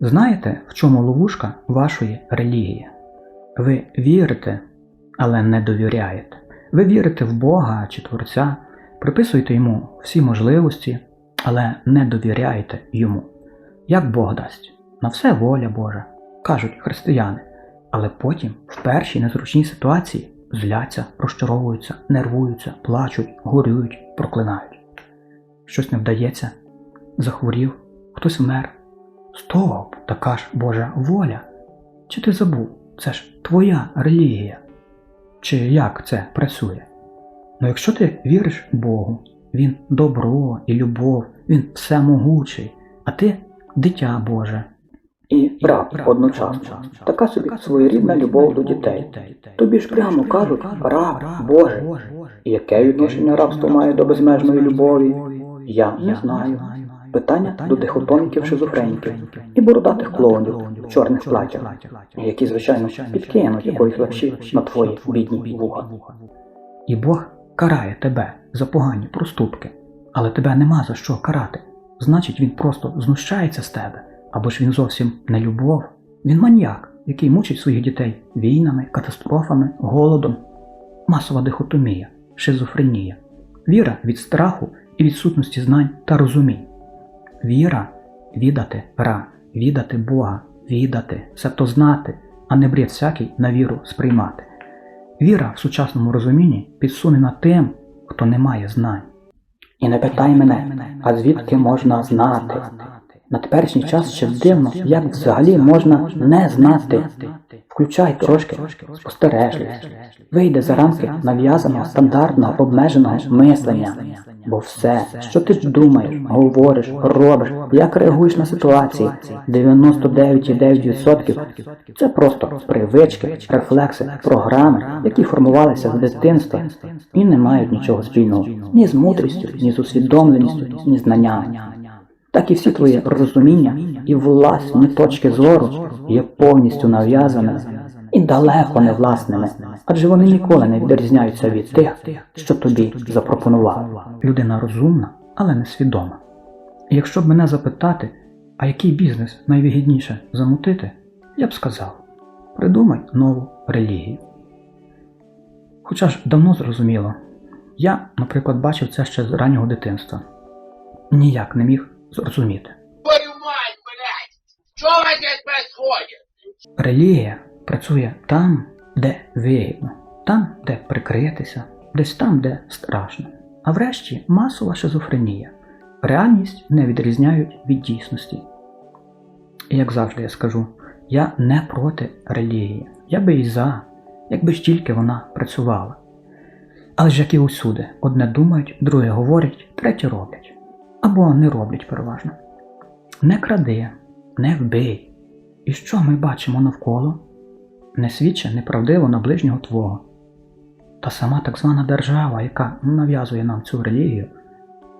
Знаєте, в чому ловушка вашої релігії? Ви вірите, але не довіряєте. Ви вірите в Бога чи Творця, приписуєте йому всі можливості, але не довіряєте йому. Як Бог дасть? На все воля Божа, кажуть християни, але потім в першій незручній ситуації зляться, розчаровуються, нервуються, плачуть, горюють, проклинають. Щось не вдається, захворів, хтось вмер. Стоп, така ж Божа воля. Чи ти забув? Це ж твоя релігія. Чи як це працює? Ну якщо ти віриш Богу, Він добро і любов, Він всемогучий, а ти дитя Боже. І раб одночасно. Така собі своєрідна любов до дітей. Тобі ж прямо кажуть раб Боже. І яке відношення рабство має до безмежної любові? Я не знаю. Питання до дихотоміків шизофреніків і бородатих клоунів в чорних платях, які, звичайно, підкинуть якоїсь лапші на твої бідні вуха. І Бог карає тебе за погані проступки, але тебе нема за що карати. Значить, він просто знущається з тебе, або ж він зовсім не любов. Він маніяк, який мучить своїх дітей війнами, катастрофами, голодом. Масова дихотомія, шизофренія, віра від страху і відсутності знань та розумінь. Віра відати ра, відати Бога, відати, себто знати, а не бред всякий на віру сприймати. Віра в сучасному розумінні підсунена тим, хто не має знань. І не питай мене, а звідки можна знати? На теперішній час ще дивно, як взагалі можна не знати. Включай трошки спостережливість. Вийде за рамки нав'язаного стандартного обмеженого мислення. Бо все, що ти думаєш, говориш, робиш, як реагуєш на ситуації, 99,9% це просто привички, рефлекси, програми, які формувалися з дитинства і не мають нічого спільного ні з мудрістю, ні з усвідомленістю, ні з знаннями. Так і всі твої розуміння і власні точки зору є повністю нав'язаними і далеко не власними, адже вони ніколи не відрізняються від тих, що тобі запропонував. Людина розумна, але не свідома. І якщо б мене запитати, а який бізнес найвигідніше замутити, я б сказав: придумай нову релігію. Хоча ж давно зрозуміло, я, наприклад, бачив це ще з раннього дитинства. Ніяк не міг зрозуміти. Твою мать, блядь! Что здесь происходит? Релігія працює там, де вигідно, там, де прикритися, десь там, де страшно. А врешті масова шизофренія. Реальність не відрізняють від дійсності. І як завжди я скажу, я не проти релігії, я би і за, якби ж тільки вона працювала. Але ж як і усюди, одне думають, друге говорять, третє роблять. Або не роблять переважно. Не кради, не вбий. І що ми бачимо навколо? Не свідче неправдиво на ближнього твого. Та сама так звана держава, яка нав'язує нам цю релігію,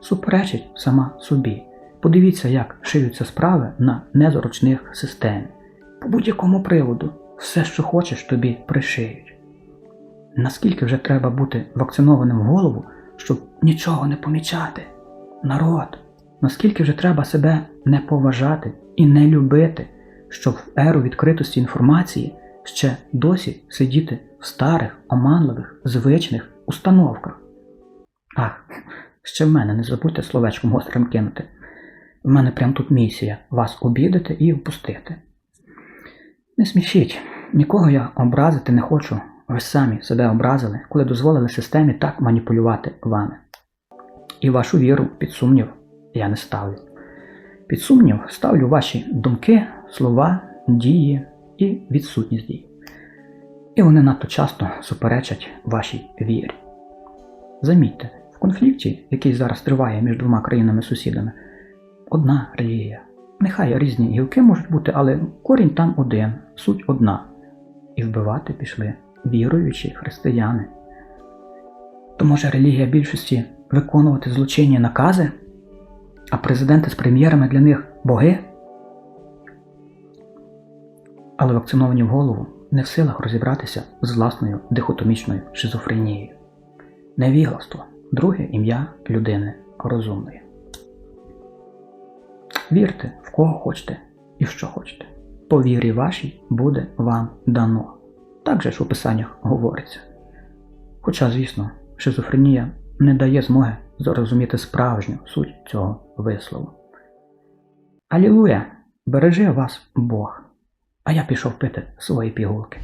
суперечить сама собі. Подивіться, як шиються справи на незручних системі. По будь-якому приводу, все, що хочеш, тобі пришиють. Наскільки вже треба бути вакцинованим в голову, щоб нічого не помічати? Народ, наскільки вже треба себе не поважати і не любити, щоб в еру відкритості інформації ще досі сидіти в старих, оманливих, звичних установках. Ах, ще в мене не забудьте словечком гострим кинути. В мене прям тут місія вас обідати і впустити. Не смішіть, нікого я образити не хочу. Ви самі себе образили, коли дозволили системі так маніпулювати вами. І вашу віру під сумнів я не ставлю. Під сумнів ставлю ваші думки, слова, дії і відсутність дій. І вони надто часто суперечать вашій вірі. Замітьте, в конфлікті, який зараз триває між двома країнами-сусідами, одна релігія. Нехай різні гілки можуть бути, але корінь там один, суть одна. І вбивати пішли віруючі християни. То може релігія більшості виконувати злочинні накази, а президенти з прем'єрами для них боги? Але вакциновані в голову не в силах розібратися з власною дихотомічною шизофренією. Невігластво друге ім'я людини розумної. Вірте в кого хочете, і що хочете. По вірі вашій буде вам дано. Так же ж у писаннях говориться. Хоча, звісно, шизофренія не дає змоги зрозуміти справжню суть цього вислову. Алілуя! Береже вас Бог! А я пішов пити свої пігулки.